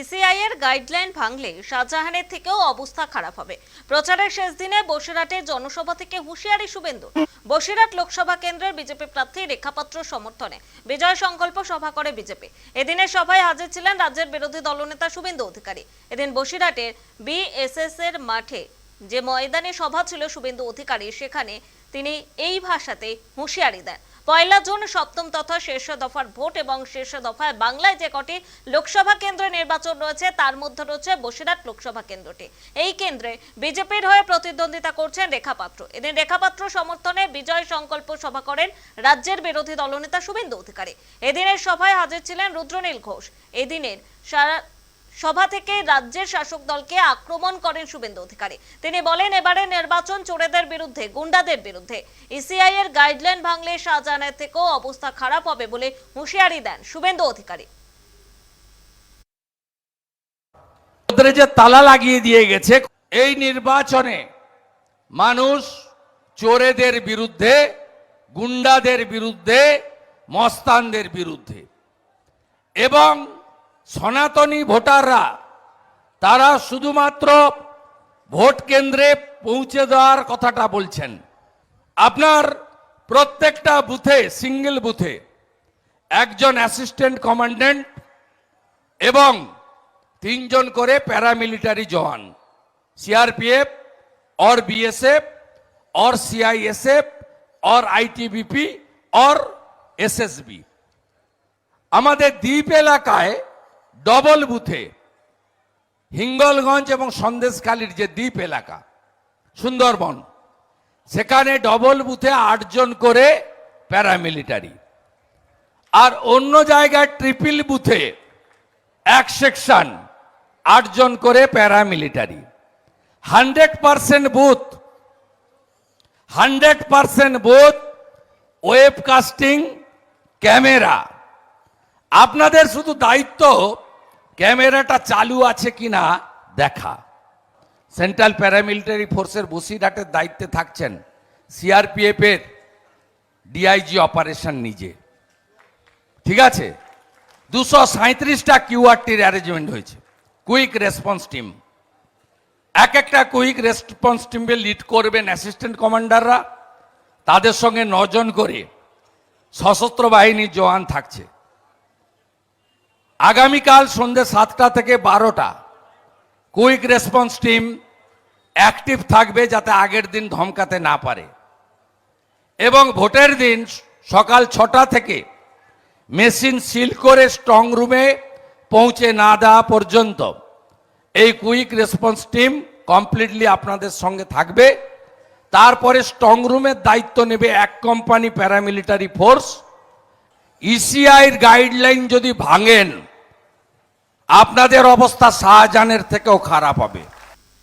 ECI এর guideline ভাঙলে শাহজাহানের থেকেও অবস্থা খারাপ হবে। প্রচারের শেষ দিনে বসিরহাটে জনসভা থেকে হুঁশিয়ারি শুভেন্দু। বসিরহাট লোকসভা কেন্দ্রের বিজেপি প্রার্থী রেখাপাত্র সমর্থনে বিজয় সংকল্প সভা করে বিজেপি। এদিনের সভায় হাজির ছিলেন রাজ্যের বিরোধী দলনেতা শুভেন্দু অধিকারী। এদিন বসিরহাটের বিএসএস এর মাঠে যে ময়দানে সভা ছিল শুভেন্দু অধিকারী, সেখানে তিনি এই ভাষাতে হুঁশিয়ারি দেন। পয়লা জুন, সপ্তম তথা শীর্ষ দফার ভোট এবং শীর্ষ দফায় বাংলায় যে কটি লোকসভা কেন্দ্রে নির্বাচন রয়েছে, তার মধ্যে রয়েছে বসিরহাট লোকসভা কেন্দ্রটি। এই কেন্দ্রে বিজেপির হয়ে প্রতিদ্বন্দ্বিতা করছেন রেখা পাত্র। এদিন রেখা পাত্র সমর্থনে বিজয় সংকল্প সভা করেন রাজ্যের বিরোধী দলনেতা শুভেন্দু অধিকারী। এদিনের সভায় হাজির ছিলেন রুদ্রনীল ঘোষ। এদিনের সারা সভা থেকে রাজ্যের শাসক দলকে আক্রমণ করেন শুভেন্দু অধিকারী। তিনি বলেন, এবারে নির্বাচন চোরেদের বিরুদ্ধে, গুন্ডাদের বিরুদ্ধে। ইসিআই এর গাইডলাইন ভাঙলে শাহজাহানের থেকেও অবস্থা খারাপ হবে বলে হুঁশিয়ারি দেন শুভেন্দু অধিকারী। যে তালা লাগিয়ে দিয়ে গেছে, এই নির্বাচনে মানুষ চোরেদের বিরুদ্ধে, গুন্ডাদের বিরুদ্ধে, মস্তানদের বিরুদ্ধে এবং সনাতনী ভোটাররা তারা শুধুমাত্র ভোট কেন্দ্রে পৌঁছে দেওয়ার কথাটা বলছেন আপনার প্রত্যেকটা বুথে সিঙ্গেল বুথে একজন অ্যাসিস্ট্যান্ট কমান্ড্যান্ট এবং তিনজন করে প্যারামিলিটারি জওয়ান সিআরপিএফ और बीएसएफ और सीआईएसएफ और आईटीबीपी और এসএসবি আমাদের দ্বীপ এলাকায় ডবল বুথে হিঙ্গলগঞ্জ এবং সন্দেশখালীর যে দ্বীপ এলাকা, সুন্দরবন, সেখানে ডবল বুথে আটজন করে প্যারামিলিটারি আর অন্য জায়গায় ট্রিপল বুথে এক সেকশন আটজন করে paramilitary hundred percent booth hundred percent booth web casting camera আপনাদের শুধু দায়িত্ব ক্যামেরাটা চালু আছে কিনা দেখা। সেন্ট্রাল প্যারামিলিটারি ফোর্সের বসিরহাটের দায়িত্বে থাকছেন সিআরপিএফ এর ডিআইজি অপারেশন নিজে। ঠিক আছে? দুশো সাঁত্রিশটা কিউআরটির অ্যারেঞ্জমেন্ট হয়েছে। Quick response team. এক একটা কুইক রেসপন্স টিমকে লিড করবেন অ্যাসিস্ট্যান্ট কমান্ডাররা। তাদের সঙ্গে নজন করে সশস্ত্র বাহিনীর জওয়ান থাকছে। আগামীকাল সন্ধ্যে সাতটা থেকে বারোটা। কুইক রেসপন্স টিম অ্যাক্টিভ থাকবে যাতে আগের দিন ধমকাতে না পারে। এবং ভোটের দিন সকাল ছটা থেকে মেশিন সিল করে স্ট্রং রুমে পৌঁছে না দেওয়া পর্যন্ত এই কুইক রেসপন্স টিম কমপ্লিটলি আপনাদের সঙ্গে থাকবে। তারপরে স্ট্রং রুমের দায়িত্ব নেবে এক কোম্পানি প্যারামিলিটারি ফোর্স। ইসিআইয়ের গাইডলাইন যদি ভাঙেন আপনাদের অবস্থা শাহজাহানের থেকেও খারাপ হবে।